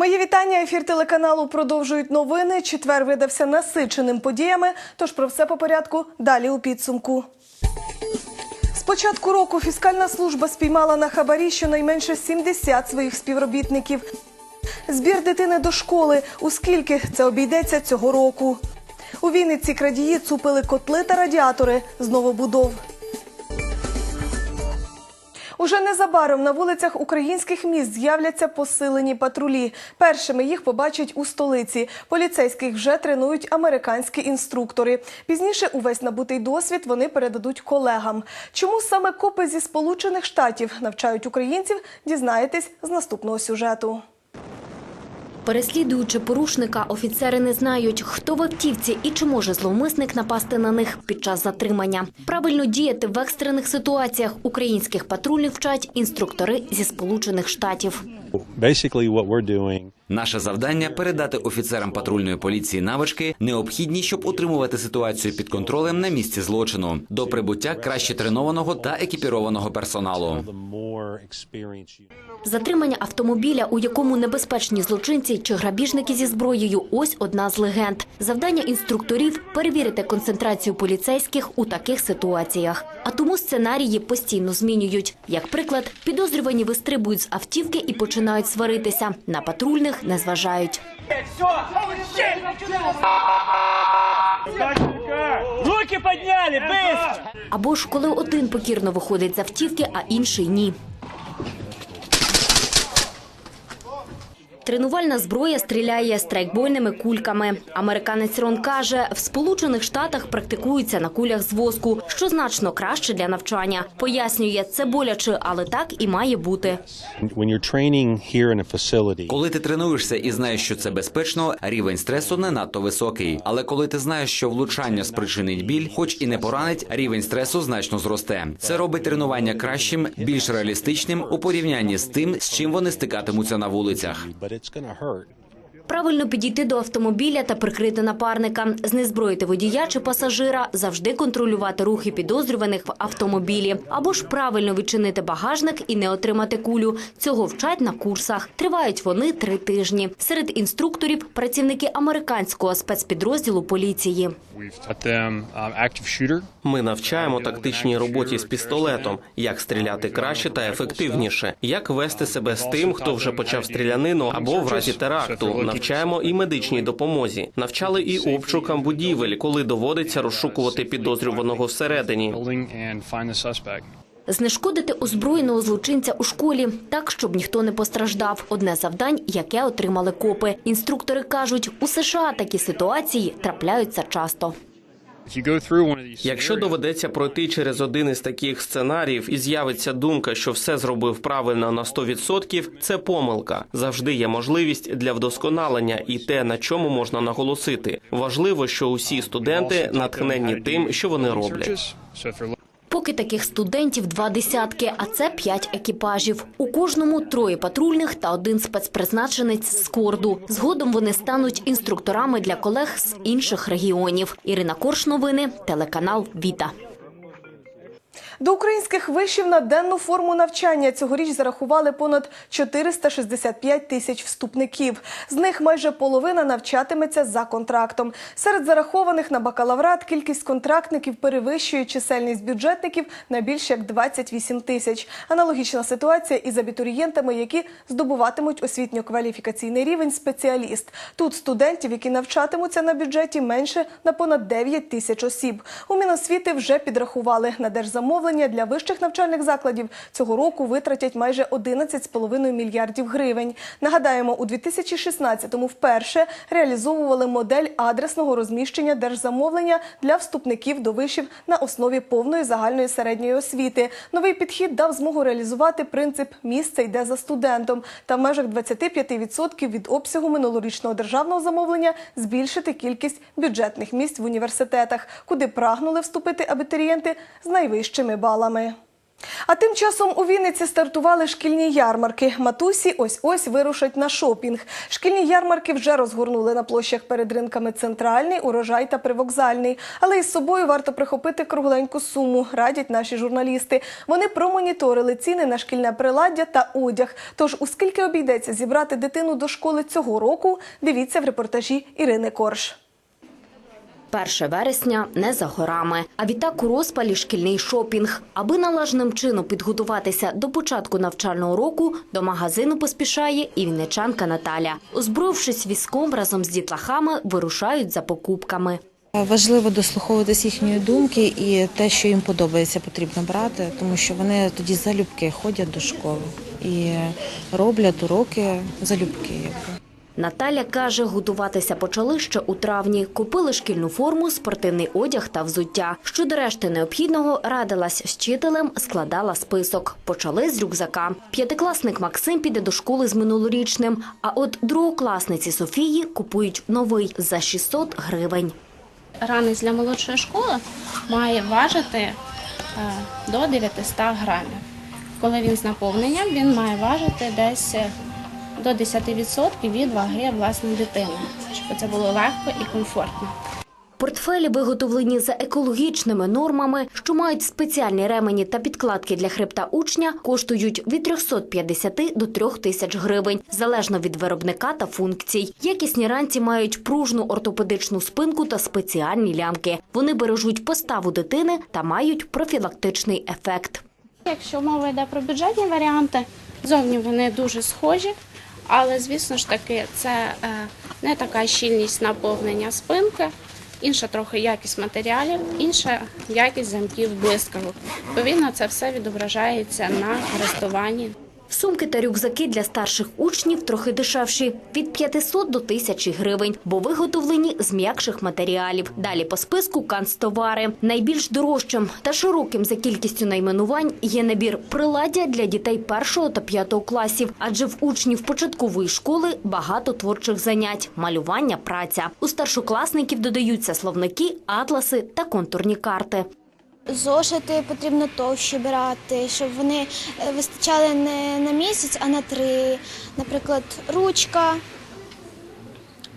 Мої вітання. Ефір телеканалу продовжують новини. Четвер видався насиченим подіями. Тож про все по порядку далі у підсумку. З початку року фіскальна служба спіймала на хабарі щонайменше 70 своїх співробітників. Збір дитини до школи. У скільки це обійдеться цього року? У Вінниці крадії цупили котли та радіатори з новобудов. Уже незабаром на вулицях українських міст з'являться посилені патрулі. Першими їх побачать у столиці. Поліцейських вже тренують американські інструктори. Пізніше увесь набутий досвід вони передадуть колегам. Чому саме копи зі Сполучених Штатів навчають українців, дізнаєтесь з наступного сюжету. Переслідуючи порушника, офіцери не знають, хто в автівці і чи може зловмисник напасти на них під час затримання. Правильно діяти в екстрених ситуаціях українських патрульних вчать інструктори зі Сполучених Штатів. Basically, what we're doing Наше завдання передати офіцерам патрульної поліції навички, необхідні, щоб утримувати ситуацію під контролем на місці злочину до прибуття краще тренованого та екіпірованого персоналу. Затримання автомобіля, у якому небезпечні злочинці чи грабіжники зі зброєю – ось одна з легенд. Завдання інструкторів – перевірити концентрацію поліцейських у таких ситуаціях. А тому сценарії постійно змінюють. Як приклад, підозрювані вистрибують з автівки і починають сваритися. На патрульних не зважають. Руки быстро! Або ж коли один покірно виходить з автівки, а інший – ні. Тренувальна зброя стріляє страйкбольними кульками. Американець Рон каже, в Сполучених Штатах практикуються на кулях з воску, що значно краще для навчання. Пояснює, це боляче, але так і має бути. Коли ти тренуєшся і знаєш, що це безпечно, рівень стресу не надто високий. Але коли ти знаєш, що влучання спричинить біль, хоч і не поранить, рівень стресу значно зросте. Це робить тренування кращим, більш реалістичним у порівнянні з тим, з чим вони стикатимуться на вулицях. Правильно підійти до автомобіля та прикрити напарника, знезброїти водія чи пасажира, завжди контролювати рухи підозрюваних в автомобілі, або ж правильно відчинити багажник і не отримати кулю. Цього вчать на курсах. Тривають вони три тижні. Серед інструкторів працівники американського спецпідрозділу поліції. Ми навчаємо тактичній роботі з пістолетом, як стріляти краще та ефективніше, як вести себе з тим, хто вже почав стрілянину або в разі теракту. Навчаємо і медичній допомозі. Навчали і обшукам будівель, коли доводиться розшукувати підозрюваного всередині. Знешкодити озброєного злочинця у школі так, щоб ніхто не постраждав. Одне завдань, яке отримали копи. Інструктори кажуть, у США такі ситуації трапляються часто. Якщо доведеться пройти через один із таких сценаріїв і з'явиться думка, що все зробив правильно на 100%, це помилка. Завжди є можливість для вдосконалення і те, на чому можна наголосити. Важливо, що усі студенти натхненні тим, що вони роблять. Поки таких студентів два десятки, а це п'ять екіпажів. У кожному троє патрульних та один спецпризначенець з корду. Згодом вони стануть інструкторами для колег з інших регіонів. Ірина Корш, новини, телеканал Віта. До українських вишів на денну форму навчання цьогоріч зарахували понад 465 тисяч вступників. З них майже половина навчатиметься за контрактом. Серед зарахованих на бакалаврат кількість контрактників перевищує чисельність бюджетників на більше як 28 тисяч. Аналогічна ситуація із абітурієнтами, які здобуватимуть освітньо-кваліфікаційний рівень спеціаліст. Тут студентів, які навчатимуться на бюджеті, менше на понад 9 тисяч осіб. У Міносвіти вже підрахували на держзамовлення для вищих навчальних закладів цього року витратять майже 11,5 мільярдів гривень. Нагадаємо, у 2016-му вперше реалізовували модель адресного розміщення держзамовлення для вступників до вишів на основі повної загальної середньої освіти. Новий підхід дав змогу реалізувати принцип «місце йде за студентом» та в межах 25% від обсягу минулорічного державного замовлення збільшити кількість бюджетних місць в університетах, куди прагнули вступити абітурієнти з найвищими балами. А тим часом у Вінниці стартували шкільні ярмарки. Матусі ось-ось вирушать на шопінг. Шкільні ярмарки вже розгорнули на площах перед ринками Центральний, Урожай та Привокзальний. Але із собою варто прихопити кругленьку суму, радять наші журналісти. Вони промоніторили ціни на шкільне приладдя та одяг. Тож, у скільки обійдеться зібрати дитину до школи цього року, дивіться в репортажі Ірини Корж. 1 вересня не за горами, а відтак у розпалі шкільний шопінг. Аби належним чином підготуватися до початку навчального року, до магазину поспішає і вінничанка Наталя. Озброївшись візком разом з дітлахами, вирушають за покупками. Важливо дослуховуватись їхньої думки і те, що їм подобається, потрібно брати, тому що вони тоді залюбки ходять до школи і роблять уроки залюбки. Наталя каже, готуватися почали ще у травні. Купили шкільну форму, спортивний одяг та взуття. Щодо решти необхідного, радилась з вчителем, складала список. Почали з рюкзака. П'ятикласник Максим піде до школи з минулорічним, а от другокласниці Софії купують новий за 600 гривень. ранець для молодшої школи має важити е, до 900 грамів. Коли він з наповненням, він має важити десь е, до 10% від ваги власної дитини, щоб це було легко і комфортно. Портфелі виготовлені за екологічними нормами, що мають спеціальні ремені та підкладки для хребта учня, коштують від 350 до 3000 гривень, залежно від виробника та функцій. Якісні ранці мають пружну ортопедичну спинку та спеціальні лямки. Вони бережуть поставу дитини та мають профілактичний ефект. Якщо мова йде про бюджетні варіанти, зовні вони дуже схожі, але звісно ж таки це е, не така щільність наповнення спинки, інша трохи якість матеріалів, інша якість замків блискавок. Відповідно, це все відображається на користуванні. Сумки та рюкзаки для старших учнів трохи дешевші – від 500 до 1000 гривень, бо виготовлені з м'якших матеріалів. Далі по списку канцтовари. Найбільш дорожчим та широким за кількістю найменувань є набір приладдя для дітей першого та п'ятого класів, адже в учнів початкової школи багато творчих занять – малювання, праця. У старшокласників додаються словники, атласи та контурні карти. Зошити потрібно товщі брати, щоб вони е, вистачали не на місяць, а на три. Наприклад, ручка.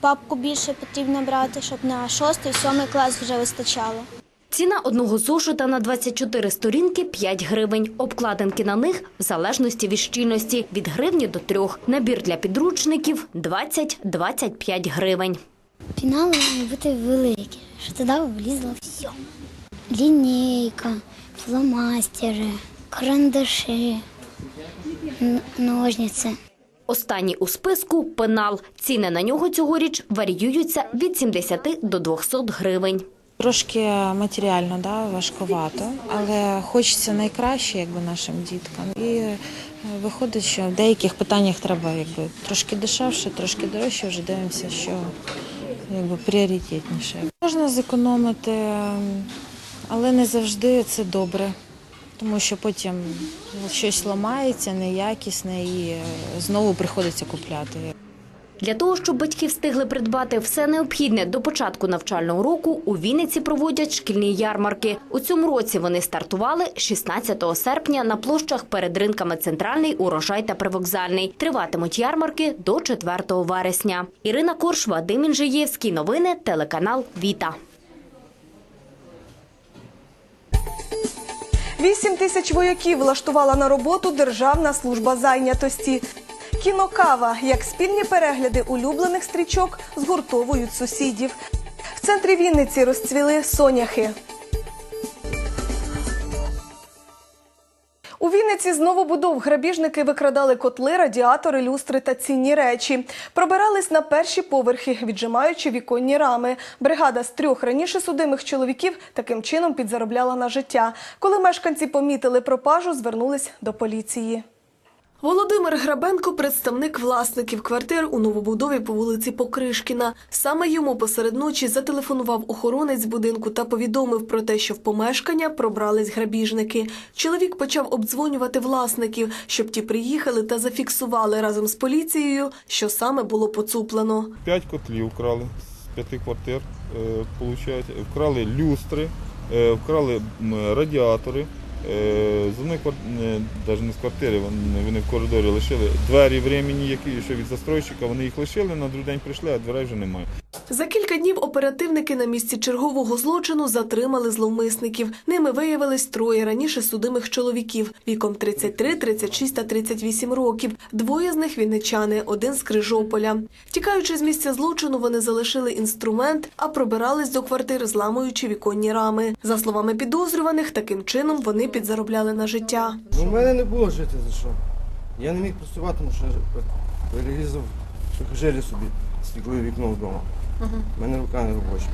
Папку більше потрібно брати, щоб на шостий, сьомий клас вже вистачало. Ціна одного зошита на 24 сторінки – 5 гривень. Обкладинки на них в залежності від щільності – від гривні до трьох. Набір для підручників – 20-25 гривень. Пінали мають бути великі, щоб туди влізло все. Лінійка, фломастери, карандаші, ножниці. Останній у списку – пенал. Ціни на нього цьогоріч варіюються від 70 до 200 гривень. Трошки матеріально да, важкувато, але хочеться найкраще якби, нашим діткам. І е, виходить, що в деяких питаннях треба якби, трошки дешевше, трошки дорожче, вже дивимося, що якби, пріоритетніше. Можна зекономити, але не завжди це добре, тому що потім щось ламається, неякісне і е, знову приходиться купляти. Для того, щоб батьки встигли придбати все необхідне до початку навчального року, у Вінниці проводять шкільні ярмарки. У цьому році вони стартували 16 серпня на площах перед ринками Центральний, Урожай та Привокзальний. Триватимуть ярмарки до 4 вересня. Ірина Корш, Вадим Інжиєвський. Новини, телеканал Віта. Вісім тисяч вояків влаштувала на роботу Державна служба зайнятості. Кінокава як спільні перегляди улюблених стрічок згуртовують сусідів. В центрі Вінниці розцвіли соняхи. Вінниці з новобудов грабіжники викрадали котли, радіатори, люстри та цінні речі. Пробирались на перші поверхи, віджимаючи віконні рами. Бригада з трьох раніше судимих чоловіків таким чином підзаробляла на життя. Коли мешканці помітили пропажу, звернулись до поліції. Володимир Грабенко – представник власників квартир у новобудові по вулиці Покришкіна. Саме йому посеред ночі зателефонував охоронець будинку та повідомив про те, що в помешкання пробрались грабіжники. Чоловік почав обдзвонювати власників, щоб ті приїхали та зафіксували разом з поліцією, що саме було поцуплено. П'ять котлів вкрали з п'яти квартир, е, вкрали люстри, е, вкрали радіатори, З навіть не з квартири, вони, вони в коридорі лишили. Двері времені, які ще від застройщика, вони їх лишили, на другий день прийшли, а дверей вже немає. За кілька днів оперативники на місці чергового злочину затримали зловмисників. Ними виявились троє раніше судимих чоловіків віком 33, 36 та 38 років. Двоє з них вінничани, один з Крижополя. Втікаючи з місця злочину, вони залишили інструмент, а пробирались до квартир, зламуючи віконні рами. За словами підозрюваних, таким чином вони підзаробляли на життя. У мене не було жити за що. Я не міг працювати, тому що перерізав сухожилі собі стіклове вікно вдома. У мене рука не робоча.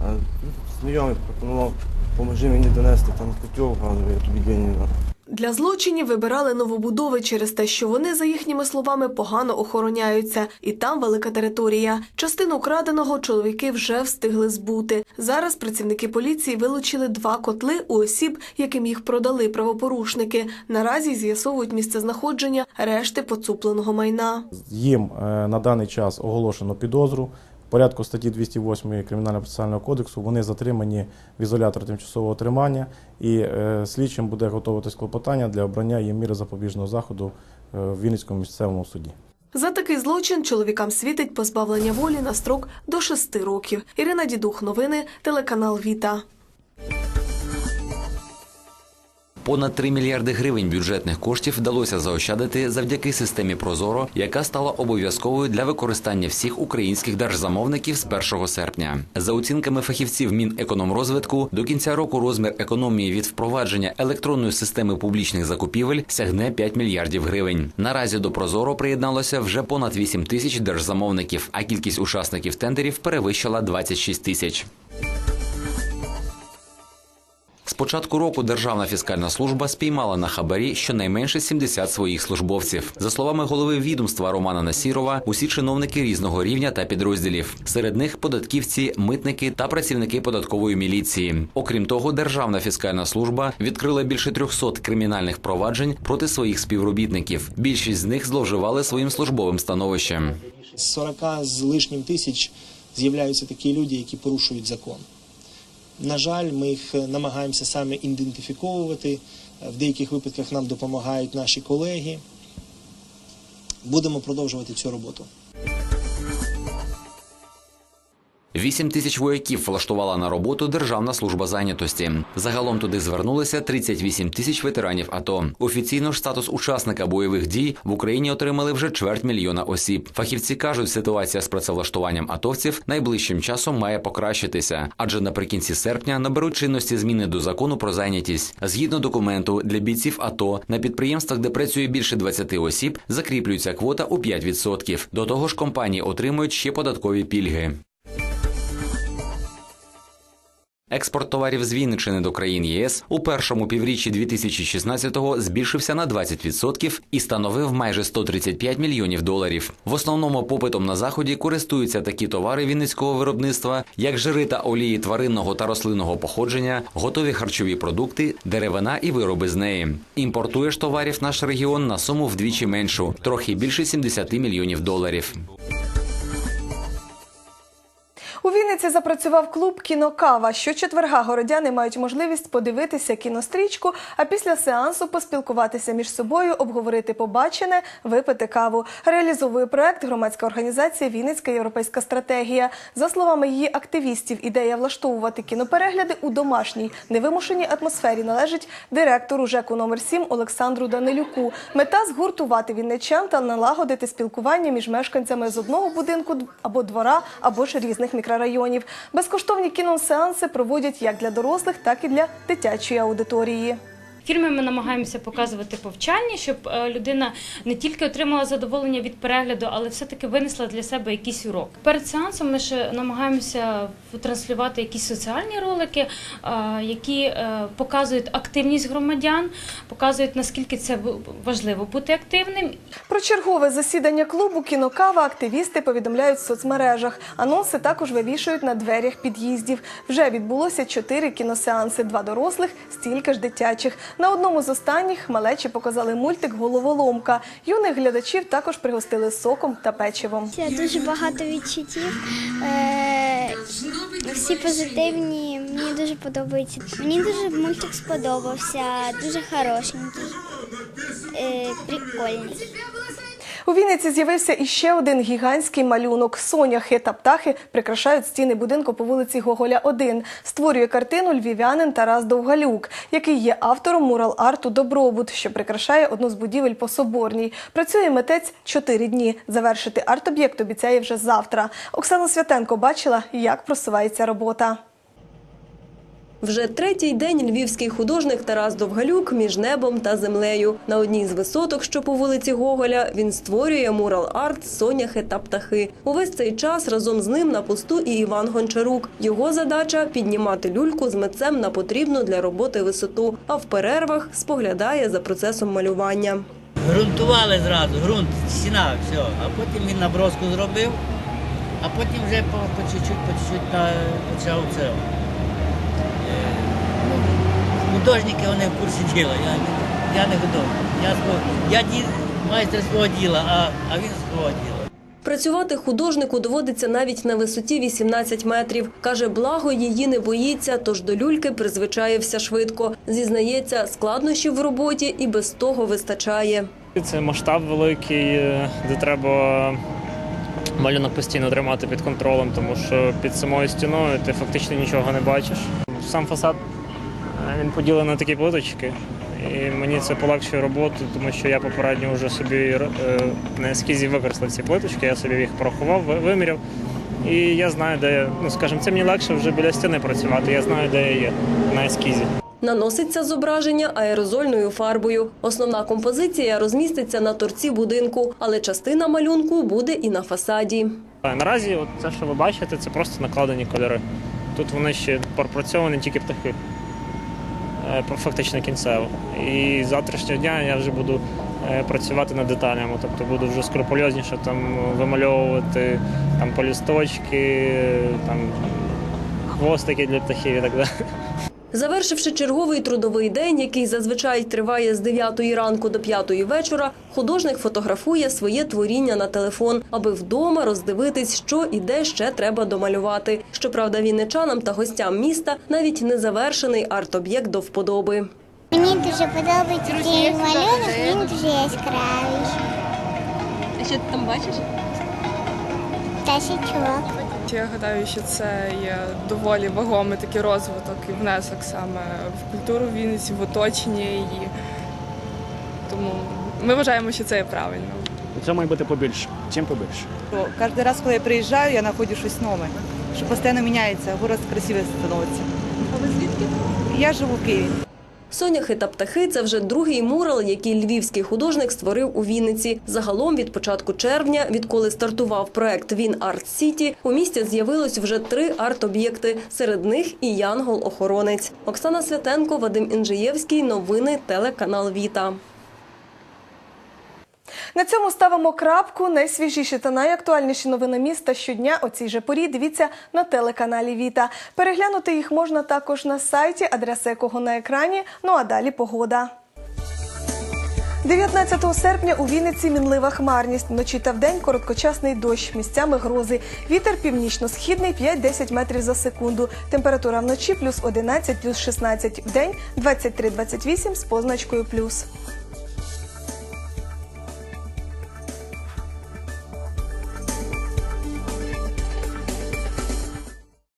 А тут знайомий пропонував, поможи мені донести там котел газовий, я тобі деньги дам. Для злочинів вибирали новобудови через те, що вони, за їхніми словами, погано охороняються, і там велика територія. Частину краденого чоловіки вже встигли збути. Зараз працівники поліції вилучили два котли у осіб, яким їх продали правопорушники. Наразі з'ясовують місце знаходження решти поцупленого майна. Їм е, на даний час оголошено підозру. Порядку статті 208 Кримінально-процесуального кодексу вони затримані в ізолятор тимчасового тримання, і е, слідчим буде готуватись клопотання для обрання їм міри запобіжного заходу е, в Вінницькому місцевому суді. За такий злочин чоловікам світить позбавлення волі на строк до шести років. Ірина Дідух, новини, телеканал Віта. Понад 3 мільярди гривень бюджетних коштів вдалося заощадити завдяки системі Прозоро, яка стала обов'язковою для використання всіх українських держзамовників з 1 серпня. За оцінками фахівців Мінекономрозвитку, до кінця року розмір економії від впровадження електронної системи публічних закупівель сягне 5 мільярдів гривень. Наразі до Прозоро приєдналося вже понад 8 тисяч держзамовників, а кількість учасників тендерів перевищила 26 тисяч. Початку року Державна фіскальна служба спіймала на хабарі щонайменше 70 своїх службовців. За словами голови відомства Романа Насірова, усі чиновники різного рівня та підрозділів. Серед них податківці, митники та працівники податкової міліції. Окрім того, Державна фіскальна служба відкрила більше 300 кримінальних проваджень проти своїх співробітників. Більшість з них зловживали своїм службовим становищем. З 40 з лишнім тисяч з'являються такі люди, які порушують закон. На жаль, ми їх намагаємося саме ідентифіковувати. В деяких випадках нам допомагають наші колеги. Будемо продовжувати цю роботу. 8 тисяч вояків влаштувала на роботу Державна служба зайнятості. Загалом туди звернулися 38 тисяч ветеранів АТО. Офіційно ж статус учасника бойових дій в Україні отримали вже чверть мільйона осіб. Фахівці кажуть, ситуація з працевлаштуванням атовців найближчим часом має покращитися, адже наприкінці серпня наберуть чинності зміни до закону про зайнятість. Згідно документу, для бійців АТО на підприємствах, де працює більше 20 осіб, закріплюється квота у 5%. До того ж, компанії отримують ще податкові пільги. Експорт товарів з Вінничини до країн ЄС у першому півріччі 2016-го збільшився на 20% і становив майже 135 мільйонів доларів. В основному попитом на заході користуються такі товари вінницького виробництва, як жири та олії тваринного та рослинного походження, готові харчові продукти, деревина і вироби з неї. Імпортує ж товарів наш регіон на суму вдвічі меншу, трохи більше 70 мільйонів доларів. У Вінниці запрацював клуб Кінокава. Щочетверга городяни мають можливість подивитися кінострічку, а після сеансу поспілкуватися між собою, обговорити побачене, випити каву. Реалізовує проект громадська організація Вінницька європейська стратегія. За словами її активістів, ідея влаштовувати кіноперегляди у домашній невимушеній атмосфері належить директору ЖЕКу номер 7 Олександру Данилюку. Мета згуртувати вінничан та налагодити спілкування між мешканцями з одного будинку або двора, або ж різних мікрорайонів. Безкоштовні кіносеанси проводять як для дорослих, так і для дитячої аудиторії. Фільми ми намагаємося показувати повчальні, щоб е, людина не тільки отримала задоволення від перегляду, але все-таки винесла для себе якийсь урок. Перед сеансом ми ще намагаємося транслювати якісь соціальні ролики, е, які е, показують активність громадян, показують наскільки це важливо бути активним. Про чергове засідання клубу Кінокава активісти повідомляють в соцмережах. Анонси також вивішують на дверях під'їздів. Вже відбулося чотири кіносеанси: два дорослих, стільки ж дитячих. На одному з останніх малечі показали мультик Головоломка. Юних глядачів також пригостили соком та печивом. Дуже багато відчуттів. Е, всі позитивні. Мені дуже подобається. Мені дуже мультик сподобався, дуже хорошенький, е, прикольний. У Вінниці з'явився іще один гігантський малюнок. Соняхи та птахи прикрашають стіни будинку по вулиці Гоголя 1. Створює картину львів'янин Тарас Довгалюк, який є автором мурал-арту Добробут, що прикрашає одну з будівель по Соборній. Працює митець чотири дні. Завершити арт-об'єкт обіцяє вже завтра. Оксана Святенко бачила, як просувається робота. Вже третій день львівський художник Тарас Довгалюк між небом та землею. На одній з висоток, що по вулиці Гоголя, він створює мурал-арт, соняхи та птахи. Увесь цей час разом з ним на посту і Іван Гончарук. Його задача піднімати люльку з митцем на потрібну для роботи висоту, а в перервах споглядає за процесом малювання. Грунтували зразу, ґрунт, стіна, все. А потім він наброску зробив, а потім вже по чуть-чуть, по чуть-чуть почав це. Ну, Художники вони в курсі діла. Я, я не художник. Я, я ді, майстер свого діла, а, а він свого діла. Працювати художнику доводиться навіть на висоті 18 метрів. Каже, благо її не боїться, тож до люльки призвичаєвся швидко. Зізнається, складнощів в роботі і без того вистачає. Це масштаб великий, е, де треба малюнок постійно тримати під контролем, тому що під самою стіною ти фактично нічого не бачиш. Сам фасад е, він поділений на такі плиточки, і мені це полегшує роботу, тому що я попередньо вже собі е, на ескізі використав ці плиточки, я собі їх порахував, виміряв. І я знаю, де я, ну скажімо, це мені легше вже біля стіни працювати. Я знаю, де я є на ескізі. Наноситься зображення аерозольною фарбою. Основна композиція розміститься на торці будинку, але частина малюнку буде і на фасаді. Наразі от це, що ви бачите, це просто накладені кольори. Тут вони ще пропрацьовані тільки птахи. Е, Фактично кінцево. І з завтрашнього дня я вже буду е, працювати над деталями, тобто буду вже скрупульозніше там вимальовувати там полісточки, там хвостики для птахів і так далі. Завершивши черговий трудовий день, який зазвичай триває з 9 ранку до 5 вечора, художник фотографує своє творіння на телефон, аби вдома роздивитись, що і де ще треба домалювати. Щоправда, вінничанам та гостям міста навіть незавершений арт-об'єкт до вподоби. Мені дуже подобається цей малюнок, він дуже яскравий. А що ти там бачиш? Пташечок. Я гадаю, що це є доволі вагомий такий розвиток і внесок саме в культуру Вінниці, в оточення її. Тому ми вважаємо, що це є правильно. Це має бути побільше. Чим побільше. Каждый раз, коли я приїжджаю, я знаходжу щось нове, що постійно міняється, город красивий становиться. А ви звідки? Я живу в Києві. Соняхи та птахи це вже другий мурал, який львівський художник створив у Вінниці. Загалом від початку червня, відколи стартував проект Він Арт Сіті, у місті з'явилось вже три арт-об'єкти. Серед них і Янгол-охоронець. Оксана Святенко, Вадим Інжиєвський. Новини телеканал Віта. На цьому ставимо крапку. Найсвіжіші та найактуальніші новини міста щодня о цій же порі. Дивіться на телеканалі Віта. Переглянути їх можна також на сайті, адреса якого на екрані. Ну а далі погода. 19 серпня у Вінниці мінлива хмарність. Вночі та вдень короткочасний дощ, місцями грози. Вітер північно-східний 5-10 метрів за секунду. Температура вночі плюс 11, плюс 16. Вдень 23-28 з позначкою плюс.